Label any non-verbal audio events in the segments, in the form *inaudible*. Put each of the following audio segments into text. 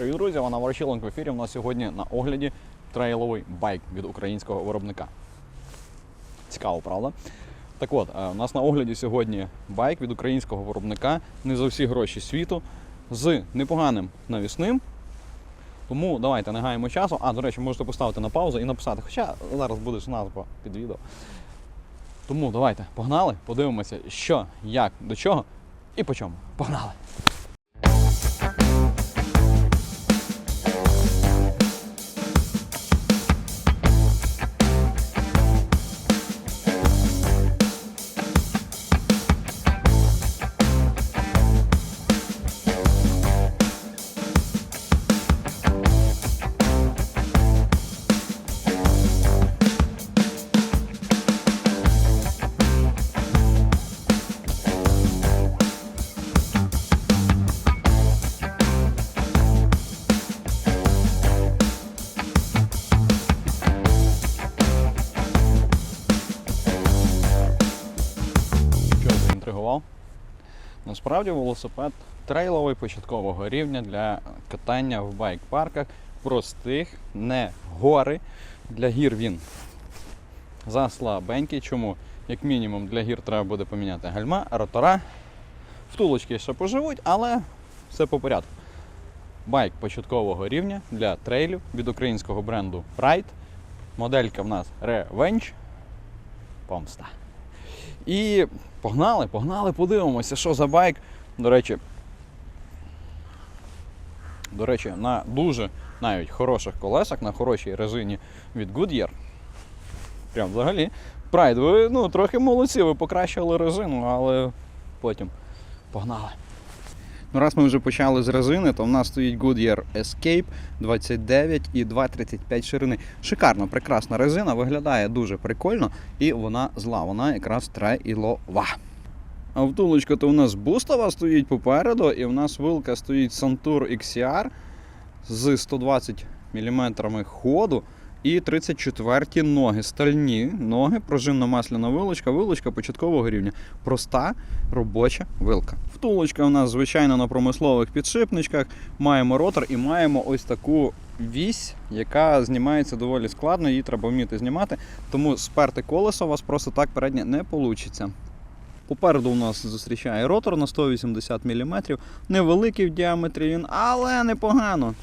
Привіт, друзі! Вона Ворочиленко в ефірі. У нас сьогодні на огляді трейловий байк від українського виробника. Цікаво, правда? Так от, е, у нас на огляді сьогодні байк від українського виробника не за всі гроші світу з непоганим навісним. Тому давайте не гаємо часу. А, до речі, можете поставити на паузу і написати. Хоча зараз буде назва під відео. Тому давайте, погнали, подивимося, що, як, до чого і по чому. Погнали! Насправді велосипед трейловий початкового рівня для катання в байк-парках простих, не гори. Для гір він заслабенький. Чому? Як мінімум для гір треба буде поміняти гальма, ротора. Втулочки ще поживуть, але все по порядку. Байк початкового рівня для трейлів від українського бренду Pride. Моделька в нас Revenge. Помста. І погнали, погнали, подивимося, що за байк. До речі, до речі, на дуже навіть хороших колесах, на хорошій резині від Goodyear. Прям взагалі. Прайд, ви ну, трохи молодці, ви покращили резину, але потім погнали. Ну, раз ми вже почали з резини, то в нас стоїть Goodyear Escape 29 і 2,35 ширини. Шикарно, прекрасна резина, виглядає дуже прикольно і вона зла, вона якраз трейлова. А втулочка то у нас бустова стоїть попереду, і в нас вилка стоїть Santur XCR з 120 мм ходу і 34-ті ноги. Стальні ноги, пружинно масляна вилочка, вилочка початкового рівня. Проста робоча вилка. Втулочка у нас, звичайно, на промислових підшипничках. Маємо ротор і маємо ось таку вісь, яка знімається доволі складно, її треба вміти знімати. Тому сперти колесо у вас просто так переднє не вийде. Попереду у нас зустрічає ротор на 180 мм, невеликий в діаметрі він, але непогано.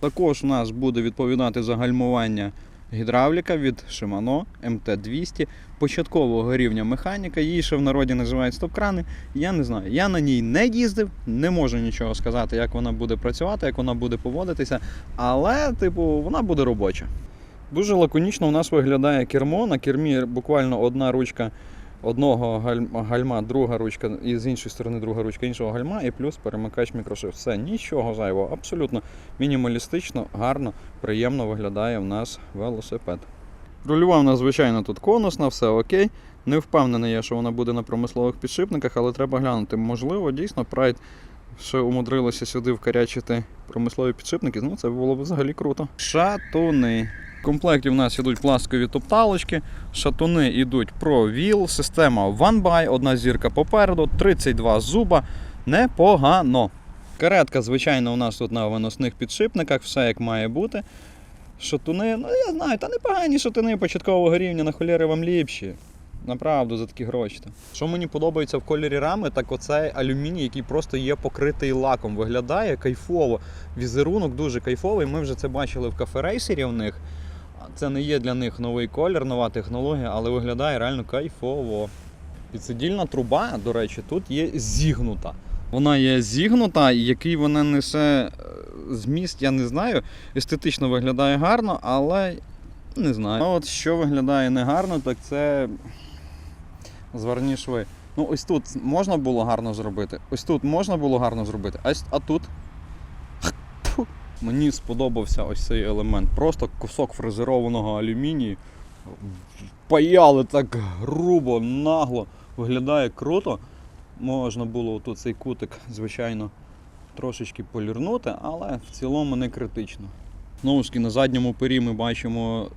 Також у нас буде відповідати за гальмування гідравліка від Shimano MT200 початкового рівня механіка. Її ще в народі називають стоп-крани. Я не знаю. Я на ній не їздив, не можу нічого сказати, як вона буде працювати, як вона буде поводитися, але, типу, вона буде робоча. Дуже лаконічно у нас виглядає кермо. На кермі буквально одна ручка одного галь- гальма, друга ручка, і з іншої сторони друга ручка іншого гальма, і плюс перемикач мікрошифт. Все, нічого зайвого, абсолютно мінімалістично, гарно, приємно виглядає в нас велосипед. Рульова в нас, звичайно, тут конусна, все окей. Не впевнений я, що вона буде на промислових підшипниках, але треба глянути. Можливо, дійсно, Pride ще умудрилося сюди вкарячити промислові підшипники. Ну, це було б взагалі круто. Шатуни. В комплекті в нас ідуть пластикові топталочки, шатуни йдуть ProWheel, система One By, одна зірка попереду, 32 зуба. Непогано. Каретка, звичайно, у нас тут на виносних підшипниках, все як має бути. Шатуни, ну я знаю, та непогані шатуни початкового рівня, на холєри вам ліпші. Направду за такі гроші. Що мені подобається в кольорі рами, так оцей алюміній, який просто є покритий лаком. Виглядає кайфово. Візерунок дуже кайфовий. Ми вже це бачили в кафе рейсері у них. Це не є для них новий колір, нова технологія, але виглядає реально кайфово. Підсидільна труба, до речі, тут є зігнута. Вона є зігнута, який вона несе е, зміст, я не знаю. Естетично виглядає гарно, але не знаю. А от що виглядає негарно, так це зварні шви. Ну, ось тут можна було гарно зробити. Ось тут можна було гарно зробити, а тут. Мені сподобався ось цей елемент. Просто кусок фрезерованого алюмінію. Паяли так грубо, нагло. Виглядає круто. Можна було тут цей кутик, звичайно, трошечки полірнути, але в цілому не критично. Знову ж таки, на задньому пері ми бачимо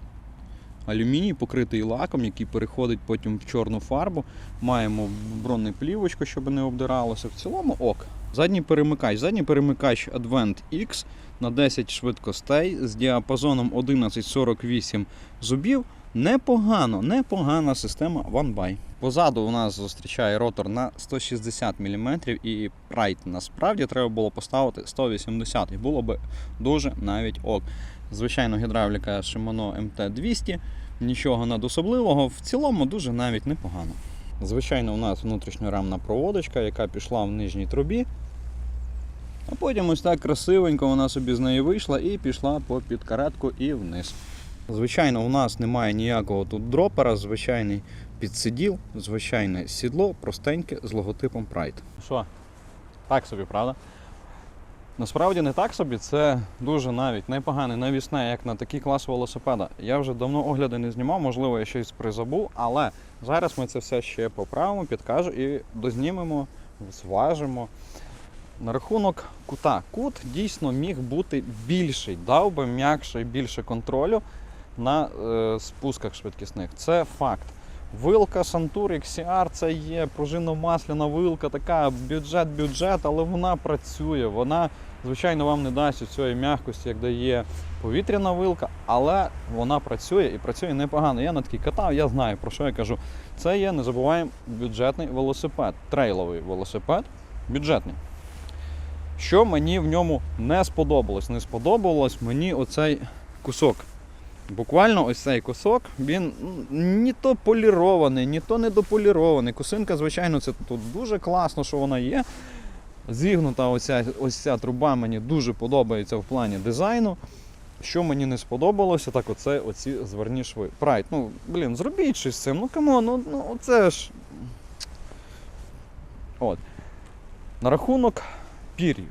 алюміній, покритий лаком, який переходить потім в чорну фарбу. Маємо бронеплівочку, щоб не обдиралося. В цілому ок. Задній перемикач. Задній перемикач Advent X на 10 швидкостей з діапазоном 1148 зубів. Непогано, непогана система OneBuy. Позаду у нас зустрічає ротор на 160 мм і Pride насправді треба було поставити 180 і було би дуже навіть ок. Звичайно, гідравліка Shimano MT200, нічого надособливого, в цілому дуже навіть непогано. Звичайно, у нас внутрішньорамна проводочка, яка пішла в нижній трубі. А потім ось так красивенько вона собі з неї вийшла і пішла по підкаретку і вниз. Звичайно, у нас немає ніякого тут дропера, звичайний підсиділ, звичайне сідло, простеньке з логотипом Pride. Що? Так собі, правда? Насправді не так собі, це дуже навіть непогане навісне, як на такий клас велосипеда. Я вже давно огляди не знімав, можливо, я щось призабув, але зараз ми це все ще поправимо, підкажу і дознімемо, зважимо. На рахунок кута. Кут дійсно міг бути більший, дав би м'якше, і більше контролю на е, спусках швидкісних. Це факт. Вилка Santur XCR це є пружинно-масляна вилка, така бюджет-бюджет, але вона працює. Вона, звичайно, вам не дасть цієї м'якості, як дає повітряна вилка, але вона працює і працює непогано. Я на такій катав, я знаю про що я кажу. Це є, не забуваємо, бюджетний велосипед, трейловий велосипед, бюджетний. Що мені в ньому не сподобалось? Не сподобалось мені оцей кусок. Буквально ось цей кусок, він ні то полірований, ні то недополірований. Косинка, звичайно, це тут дуже класно, що вона є. Зігнута оця, ось ця труба мені дуже подобається в плані дизайну. Що мені не сподобалося, так оце оці зверні шви. Прайд, ну, блін, зробіть щось з цим. Ну камон, ну, ну оце ж. От. На рахунок пір'їв.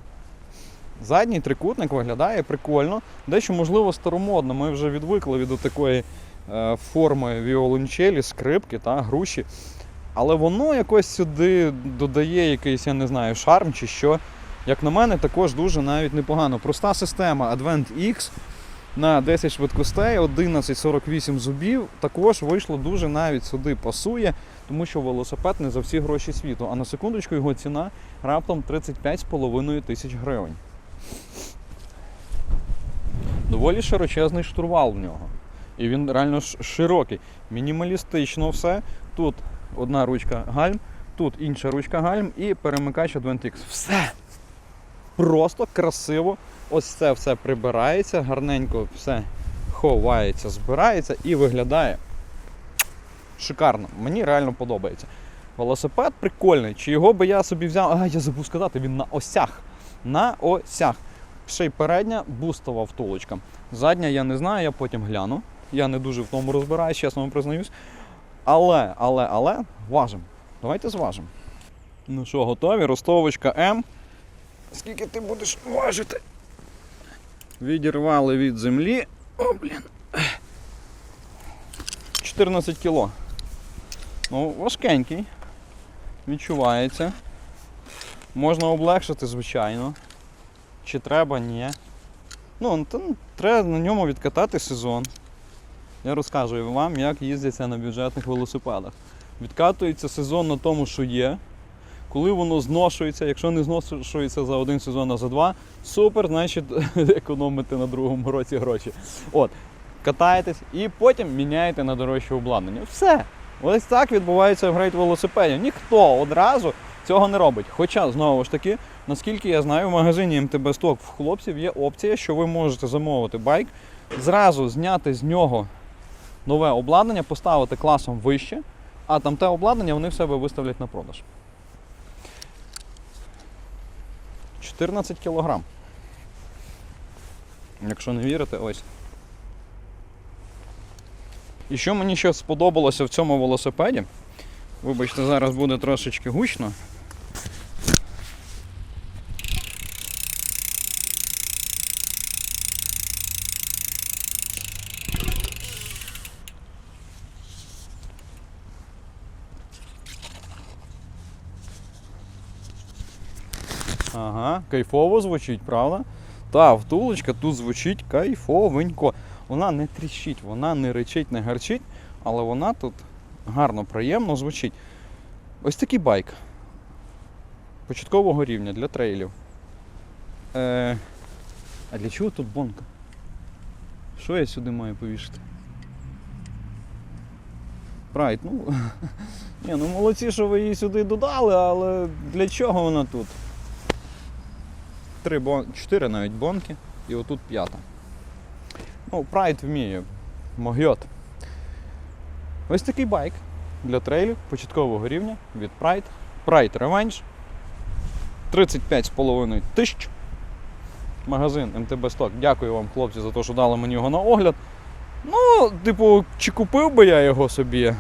Задній трикутник виглядає прикольно. Дещо, можливо, старомодно. Ми вже відвикли від такої е, форми віолончелі, скрипки та груші. Але воно якось сюди додає якийсь, я не знаю, шарм чи що. Як на мене, також дуже навіть непогано. Проста система Advent X на 10 швидкостей, 1148 зубів. Також вийшло дуже навіть сюди пасує, тому що велосипед не за всі гроші світу. А на секундочку його ціна раптом 35,5 тисяч гривень. Доволі широчезний штурвал в нього. І він реально широкий. Мінімалістично все. Тут одна ручка гальм, тут інша ручка гальм і перемикач Advent X. Все! Просто красиво. Ось це все прибирається, гарненько все ховається, збирається і виглядає шикарно. Мені реально подобається. Велосипед прикольний. Чи його би я собі взяв? А, я забув сказати, він на осях. На осях. Ще й передня бустова втулочка. Задня я не знаю, я потім гляну. Я не дуже в тому розбираюсь, чесно вам признаюсь. Але, але, але, важимо. Давайте зважимо. Ну що, готові? Ростовочка М. Скільки ти будеш важити? Відірвали від землі. О, блін. 14 кіло. Ну, важкенький. Відчувається. Можна облегшити, звичайно. Чи треба, ні. Ну, ну, треба на ньому відкатати сезон. Я розказую вам, як їздиться на бюджетних велосипедах. Відкатується сезон на тому, що є. Коли воно зношується, якщо не зношується за один сезон, а за два, супер, значить *laughs* економите на другому році гроші. От, катаєтесь і потім міняєте на дорожче обладнання. Все. Ось так відбувається в грейт велосипедів. Ніхто одразу цього не робить. Хоча, знову ж таки, наскільки я знаю, в магазині МТБ Stock в хлопців є опція, що ви можете замовити байк, зразу зняти з нього нове обладнання, поставити класом вище, а там те обладнання вони в себе виставлять на продаж. 14 кілограм. Якщо не вірите, ось. І що мені ще сподобалося в цьому велосипеді, вибачте, зараз буде трошечки гучно. Ага, кайфово звучить, правда? Та втулочка тут звучить кайфовенько. Вона не тріщить, вона не речить, не гарчить, але вона тут гарно, приємно звучить. Ось такий байк. початкового рівня для трейлів. Е, а для чого тут бонка? Що я сюди маю повішати? Прайд, ну. *laughs* Ні, ну молодці, що ви її сюди додали, але для чого вона тут? Три бон... Чотири навіть бонки, і отут п'ята. Ну, Прайд вміє. Могйот. Ось такий байк для трейлів початкового рівня від Pride. Pride Revenge. 35,5 тисяч. Магазин МТБ Сток. Дякую вам, хлопці, за те, що дали мені його на огляд. Ну, типу, чи купив би я його собі?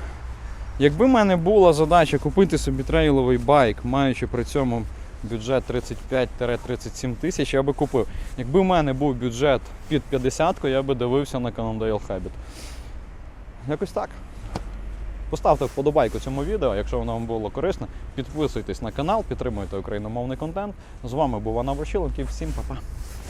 Якби в мене була задача купити собі трейловий байк, маючи при цьому бюджет 35-37 тисяч, я би купив. Якби в мене був бюджет під 50, я би дивився на Cannondale Habit. Якось так. Поставте вподобайку цьому відео, якщо воно вам було корисне. Підписуйтесь на канал, підтримуйте україномовний контент. З вами був Анна Вощиленків. Всім па-па.